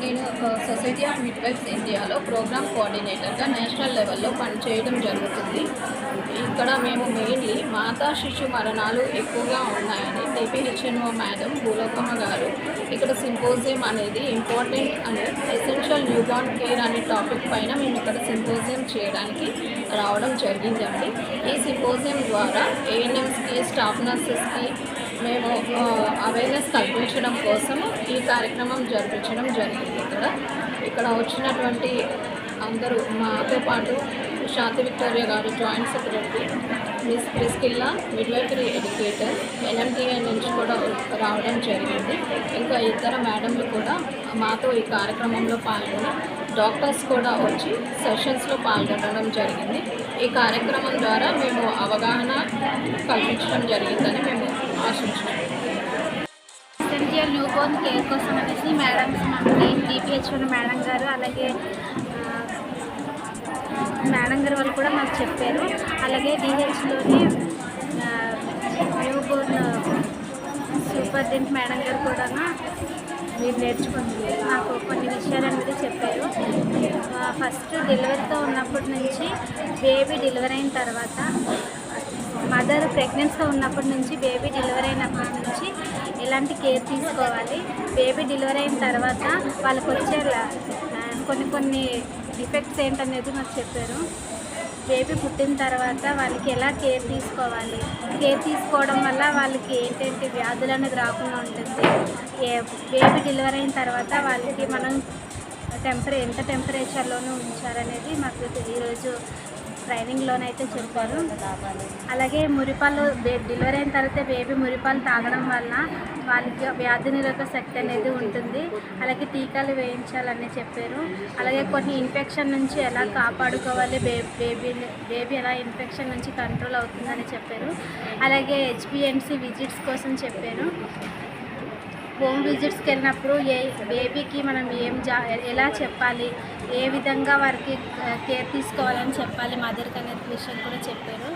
నేను society of midwives ఇండియాలో programme కోఆర్డినేటర్గా నేషనల్ లెవెల్లో పనిచేయడం జరుగుతుంది. ఇక్కడ మేము మెయిన్లీ మాతా శిశు మరణాలు ఎక్కువగా ఉన్నాయని డిపిహెచ్ఎన్ఓ మేడం భూలోకమ్మ గారు ఇక్కడ సింపోజియం అనేది ఇంపార్టెంట్ అనే ఎసెన్షియల్ న్యూబార్న్ కేర్ అనే టాపిక్ పైన మేము ఇక్కడ సింపోజియం చేయడానికి రావడం జరిగిందండి. ఈ సింపోజియం ద్వారా ఏఎన్ఎంస్కి స్టాఫ్ నర్సెస్కి మేము అవేర్నెస్ కల్పించడం కోసం ఈ కార్యక్రమం జరిపించడం జరిగింది ఇక్కడ. ఇక్కడ వచ్చినటువంటి అందరూ మాతో పాటు శాంతి విక్టోరియా గారు joint secretary miss Priscilla midwifery educator NMTI నుంచి కూడా రావడం జరిగింది. ఇంకా ఇతర మేడంలు కూడా మాతో ఈ కార్యక్రమంలో పాల్గొని డాక్టర్స్ కూడా వచ్చి సెషన్స్లో పాల్గొనడం జరిగింది. ఈ కార్యక్రమం ద్వారా మేము అవగాహన కల్పించడం జరిగిందని మేము newborn essential newborn care కోసం అనేసి మేడమ్స్ మనకి డిపిహెచ్ఓ మేడం గారు అలాగే మేడం గారు వాళ్ళు కూడా మాకు చెప్పారు. అలాగే డిహెచ్లోని న్యూ బోర్న్ సూపరింటెండెంట్ మేడం గారు కూడా మీరు నేర్చుకుంది నాకు కొన్ని విషయాలు డెలివరీతో ఉన్నప్పటి నుంచి బేబీ డెలివరీ అయిన తర్వాత మదర్ ప్రెగ్నెన్సీతో ఉన్నప్పటి నుంచి బేబీ డెలివరీ అయినప్పటి నుంచి ఎలాంటి కేర్ తీసుకోవాలి? బేబీ డెలివరీ అయిన తర్వాత వాళ్ళకి వచ్చే కొన్ని కొన్ని డిఫెక్ట్స్ ఏంటనేది మాకు చెప్పారు. బేబీ పుట్టిన తర్వాత వాళ్ళకి ఎలా కేర్ తీసుకోవాలి? కేర్ తీసుకోవడం వల్ల వాళ్ళకి ఏంటంటే వ్యాధులు అనేది రాకుండా ఉంటుంది. ఏ బేబీ డెలివరీ అయిన తర్వాత వాళ్ళకి మనం టెంపరే ఎంత టెంపరేచర్లోనూ ఉంచారనేది మాకు ఈరోజు ట్రైనింగ్లోనైతే చెప్పారు. అలాగే మురిపాలు డెలివరీ అయిన తర్వాత బేబీ మురిపాలు తాగడం వల్ల వాళ్ళకి వ్యాధి నిరోధక శక్తి అనేది ఉంటుంది. అలాగే టీకాలు వేయించాలని చెప్పారు. అలాగే కొన్ని ఇన్ఫెక్షన్ నుంచి ఎలా కాపాడుకోవాలి బేబీ బేబీని బేబీ ఎలా ఇన్ఫెక్షన్ నుంచి కంట్రోల్ అవుతుందని చెప్పారు. అలాగే హెచ్బిఎన్సి విజిట్స్ కోసం చెప్పారు. హోమ్ విజిట్స్కి వెళ్ళినప్పుడు ఏ బేబీకి మనం ఏం జా ఎలా చెప్పాలి? ఏ విధంగా వారికి కేర్ తీసుకోవాలని చెప్పాలి? మదర్కి అనేది విషయం కూడా చెప్పారు.